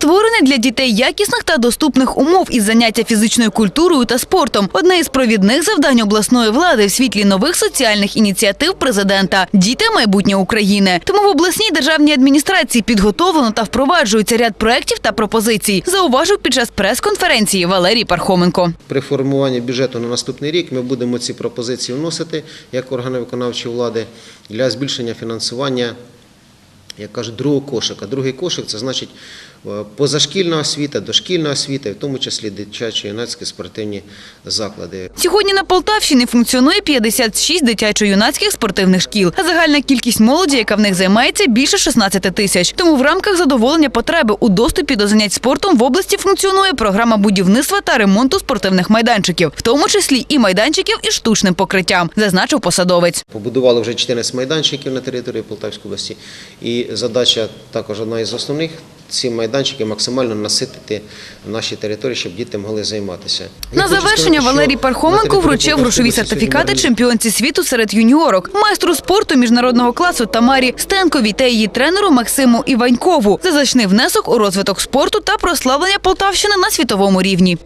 створення для дітей якісних та доступних умов із заняття фізичною культурою та спортом одне із провідних завдань обласної влади в світлі нових соціальних ініціатив президента. Діти майбутнє України. Тому в обласній державній адміністрації підготовлено та впроваджується ряд проєктів та пропозицій. Зауважив під час прес-конференції Валерій Пархоменко. При формуванні бюджету на наступний рік ми будемо ці пропозиції вносити як органи виконавчої влади для збільшення фінансування, як кажуть, другого кошика. Другий кошик це значить е, позашкільна освіта, дошкільна освіта, в тому числі дитячо-юнацькі спортивні заклади. Сьогодні на Полтавщині функціонує 56 дитячо-юнацьких спортивних шкіл, а загальна кількість молоді, яка в них займається, більше 16 тисяч. Тому в рамках задоволення потреби у доступі до занять спортом в області функціонує програма будівництва та ремонту спортивних майданчиків, в тому числі і майданчиків із штучним покриттям, зазначив посадовець. Побудували вже 14 майданчиків на території Полтавської області. І задача також одна із основних ці майданчики максимально наситити наші території, щоб діти могли займатися. На завершення Валерій Пархоменко вручив грошові сертифікати чемпіонці світу серед юніорок, майстру спорту міжнародного класу Тамарі Стенковій та її тренеру Максиму Іванькову за значний внесок у розвиток спорту та прославлення Полтавщини на світовому рівні.